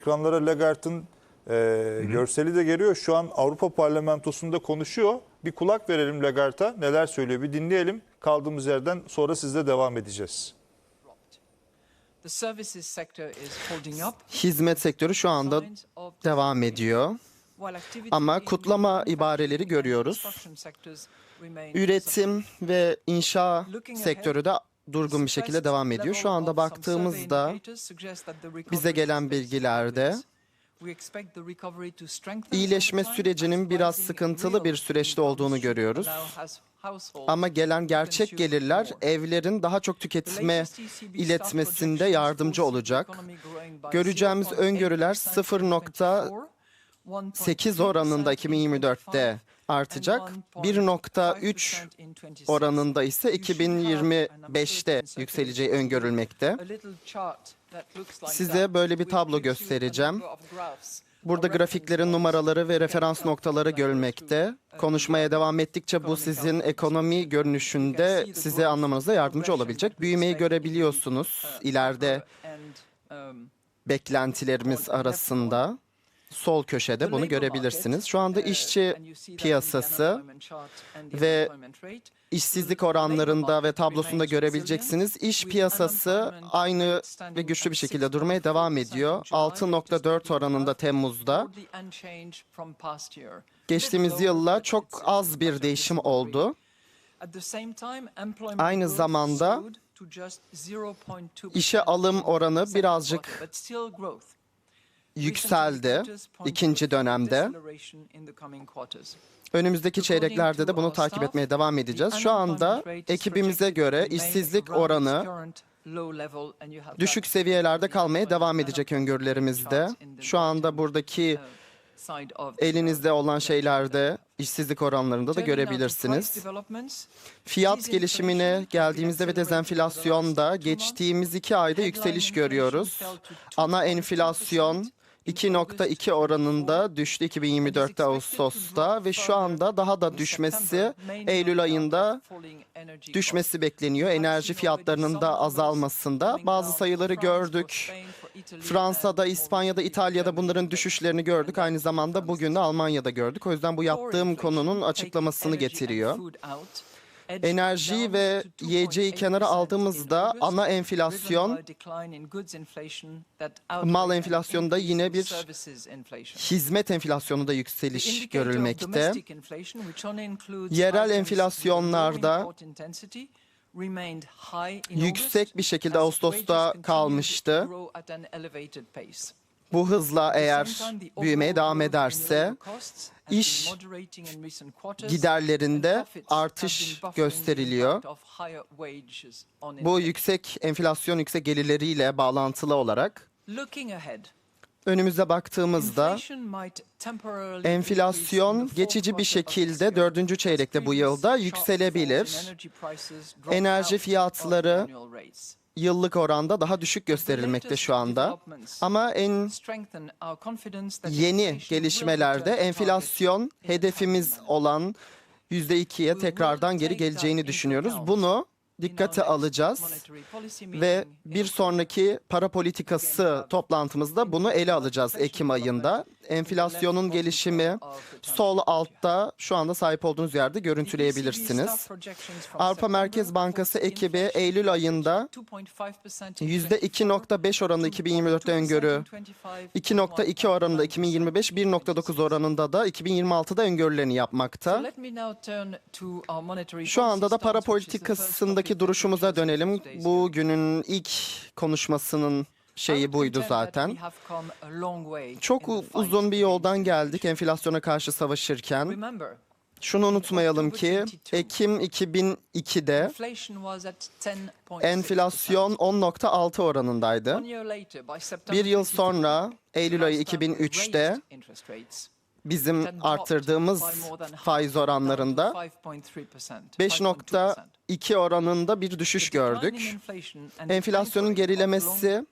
Ekranlara Lagarde'ın e, görseli de geliyor. Şu an Avrupa Parlamentosu'nda konuşuyor. Bir kulak verelim Lagarde'a. Neler söylüyor bir dinleyelim. Kaldığımız yerden sonra sizle devam edeceğiz. The services sector is holding up. Hizmet sektörü şu anda devam ediyor. Ama kutlama ibareleri görüyoruz. Üretim ve inşa sektörü de durgun bir şekilde devam ediyor. Şu anda baktığımızda bize gelen bilgilerde iyileşme sürecinin biraz sıkıntılı bir süreçte olduğunu görüyoruz. Ama gelen gerçek gelirler evlerin daha çok tüketime iletmesinde yardımcı olacak. Göreceğimiz öngörüler 0.8 oranında 2024'te artacak. 1.3 oranında ise 2025'te yükseleceği öngörülmekte. Size böyle bir tablo göstereceğim. Burada grafiklerin numaraları ve referans noktaları görülmekte. Konuşmaya devam ettikçe bu sizin ekonomi görünüşünde size anlamanıza yardımcı olabilecek. Büyümeyi görebiliyorsunuz ileride beklentilerimiz arasında. Sol köşede bunu görebilirsiniz. Şu anda işçi piyasası ve işsizlik oranlarında ve tablosunda görebileceksiniz. İş piyasası aynı ve güçlü bir şekilde durmaya devam ediyor. 6.4 oranında Temmuz'da. Geçtiğimiz yılla çok az bir değişim oldu. Aynı zamanda İşe alım oranı birazcık yükseldi ikinci dönemde. Önümüzdeki çeyreklerde de bunu takip etmeye devam edeceğiz. Şu anda ekibimize göre işsizlik oranı düşük seviyelerde kalmaya devam edecek öngörülerimizde. Şu anda buradaki elinizde olan şeylerde işsizlik oranlarında da görebilirsiniz. Fiyat gelişimine geldiğimizde ve dezenflasyonda geçtiğimiz iki ayda yükseliş görüyoruz. Ana enflasyon 2.2 oranında düştü 2024'te Ağustos'ta ve şu anda daha da düşmesi Eylül ayında düşmesi bekleniyor. Enerji fiyatlarının da azalmasında bazı sayıları gördük. Fransa'da, İspanya'da, İtalya'da bunların düşüşlerini gördük. Aynı zamanda bugün de Almanya'da gördük. O yüzden bu yaptığım konunun açıklamasını getiriyor. Enerjiyi ve yiyeceği kenara aldığımızda ana enflasyon mal enflasyonunda yine bir hizmet enflasyonunda yükseliş görülmekte. Yerel enflasyonlarda yüksek bir şekilde Ağustos'ta kalmıştı. Bu hızla eğer büyümeye devam ederse iş giderlerinde artış gösteriliyor. Bu yüksek enflasyon yüksek gelirleriyle bağlantılı olarak önümüze baktığımızda enflasyon geçici bir şekilde dördüncü çeyrekte bu yılda yükselebilir. Enerji fiyatları yıllık oranda daha düşük gösterilmekte şu anda. Ama en yeni gelişmelerde enflasyon hedefimiz olan %2'ye tekrardan geri geleceğini düşünüyoruz. Bunu dikkate alacağız ve bir sonraki para politikası toplantımızda bunu ele alacağız Ekim ayında. Enflasyonun gelişimi sol altta şu anda sahip olduğunuz yerde görüntüleyebilirsiniz. Avrupa Merkez Bankası ekibi Eylül ayında %2.5 oranında 2024'te öngörü, 2.2 oranında 2025, 1.9 oranında da 2026'da öngörülerini yapmakta. Şu anda da para politikasındaki duruşumuza dönelim. Bugünün ilk konuşmasının şeyi buydu zaten. Çok uzun bir yoldan geldik enflasyona karşı savaşırken. Şunu unutmayalım ki Ekim 2002'de enflasyon 10.6 oranındaydı. Bir yıl sonra Eylül ayı 2003'te bizim arttırdığımız faiz oranlarında 5.2 oranında bir düşüş gördük. Enflasyonun gerilemesi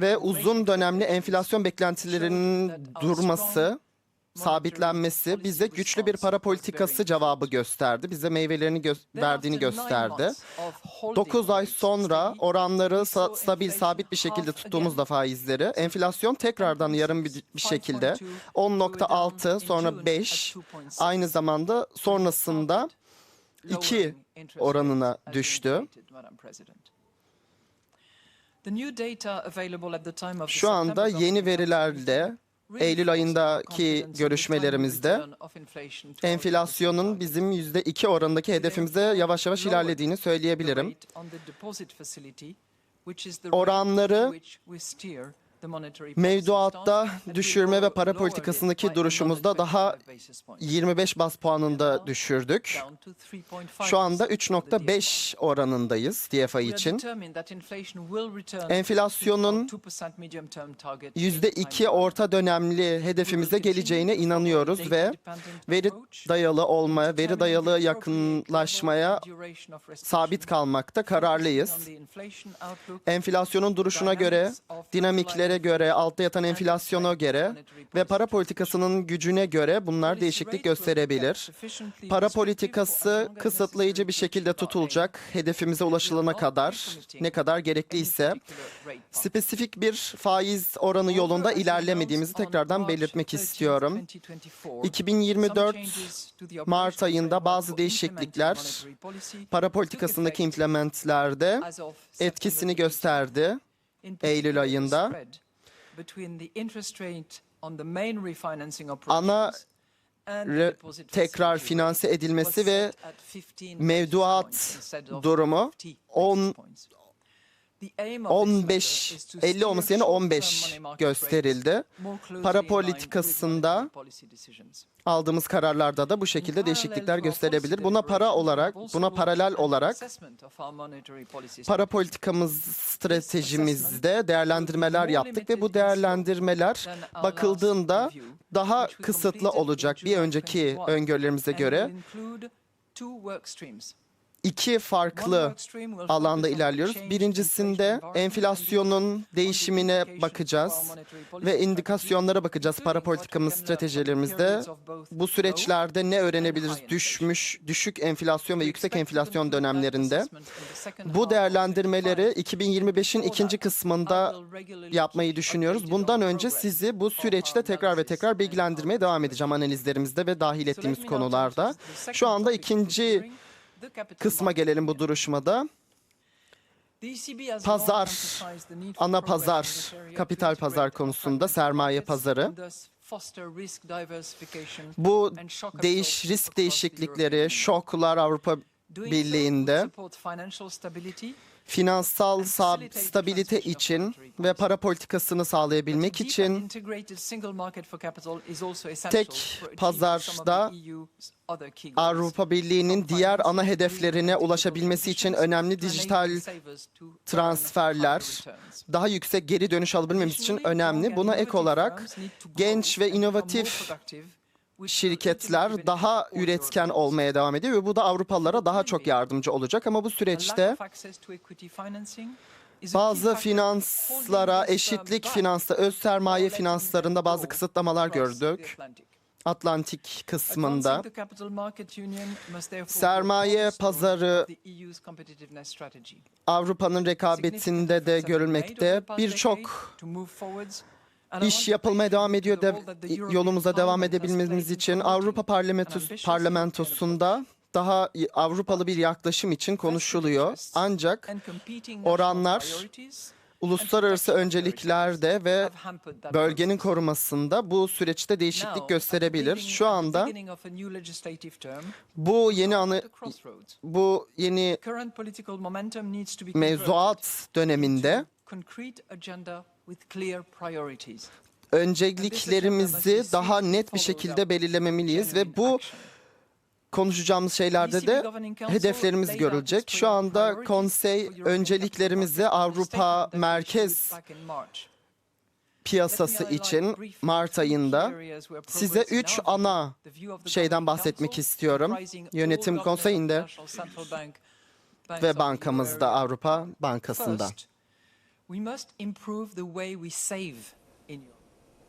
ve uzun dönemli enflasyon beklentilerinin durması sabitlenmesi bize güçlü bir para politikası cevabı gösterdi. Bize meyvelerini gö- verdiğini gösterdi. 9 ay sonra oranları stabil, sabit bir şekilde tuttuğumuzda faizleri, enflasyon tekrardan yarım bir, bir şekilde 10.6 sonra 5 aynı zamanda sonrasında 2 oranına düştü. Şu anda yeni verilerle Eylül ayındaki görüşmelerimizde enflasyonun bizim %2 oranındaki hedefimize yavaş yavaş ilerlediğini söyleyebilirim. Oranları mevduatta düşürme ve para politikasındaki duruşumuzda daha 25 bas puanında düşürdük. Şu anda 3.5 oranındayız DFI için. Enflasyonun %2 orta dönemli hedefimize geleceğine inanıyoruz ve veri dayalı olmaya, veri dayalı yakınlaşmaya sabit kalmakta kararlıyız. Enflasyonun duruşuna göre, dinamiklere göre, altta yatan enflasyona göre ve para politikasının gücüne göre bunlar değişiklik gösterebilir. Para politikası kısıtlayıcı bir şekilde tutulacak hedefimize ulaşılana kadar ne kadar gerekliyse spesifik bir faiz oranı yolunda ilerlemediğimizi tekrardan belirtmek istiyorum. 2024 Mart ayında bazı değişiklikler para politikasındaki implementlerde etkisini gösterdi. Eylül ayında ana tekrar finanse edilmesi ve mevduat durumu 10 15 50 olması yerine 15 gösterildi. Para politikasında aldığımız kararlarda da bu şekilde değişiklikler gösterebilir. Buna para olarak, buna paralel olarak para politikamız stratejimizde değerlendirmeler yaptık ve bu değerlendirmeler bakıldığında daha kısıtlı olacak bir önceki öngörülerimize göre iki farklı alanda ilerliyoruz. Birincisinde enflasyonun değişimine bakacağız ve indikasyonlara bakacağız para politikamız stratejilerimizde. Bu süreçlerde ne öğrenebiliriz düşmüş, düşük enflasyon ve yüksek enflasyon dönemlerinde? Bu değerlendirmeleri 2025'in ikinci kısmında yapmayı düşünüyoruz. Bundan önce sizi bu süreçte tekrar ve tekrar bilgilendirmeye devam edeceğim analizlerimizde ve dahil ettiğimiz konularda. Şu anda ikinci kısma gelelim bu duruşmada. Pazar, ana pazar, kapital pazar konusunda sermaye pazarı. Bu değiş risk değişiklikleri, şoklar Avrupa Birliği'nde finansal stabilite için ve para politikasını sağlayabilmek için tek pazarda Avrupa Birliği'nin diğer ana hedeflerine ulaşabilmesi için önemli dijital transferler, daha yüksek geri dönüş alabilmemiz için önemli. Buna ek olarak genç ve inovatif şirketler daha üretken olmaya devam ediyor ve bu da Avrupalılara daha çok yardımcı olacak ama bu süreçte bazı finanslara, eşitlik finansta, öz sermaye finanslarında bazı kısıtlamalar gördük. Atlantik kısmında sermaye pazarı Avrupa'nın rekabetinde de görülmekte. Birçok iş yapılmaya devam ediyor. De, yolumuza devam edebilmemiz için Avrupa Parlamentos, Parlamentosu'nda daha Avrupalı bir yaklaşım için konuşuluyor. Ancak oranlar uluslararası önceliklerde ve bölgenin korumasında bu süreçte değişiklik gösterebilir. Şu anda bu yeni anı bu yeni mevzuat döneminde önceliklerimizi daha net bir şekilde belirlemeliyiz ve bu konuşacağımız şeylerde de hedeflerimiz görülecek. Şu anda konsey önceliklerimizi Avrupa Merkez piyasası için Mart ayında size üç ana şeyden bahsetmek istiyorum. Yönetim konseyinde ve bankamızda Avrupa Bankası'nda. We must improve the way we save in Europe.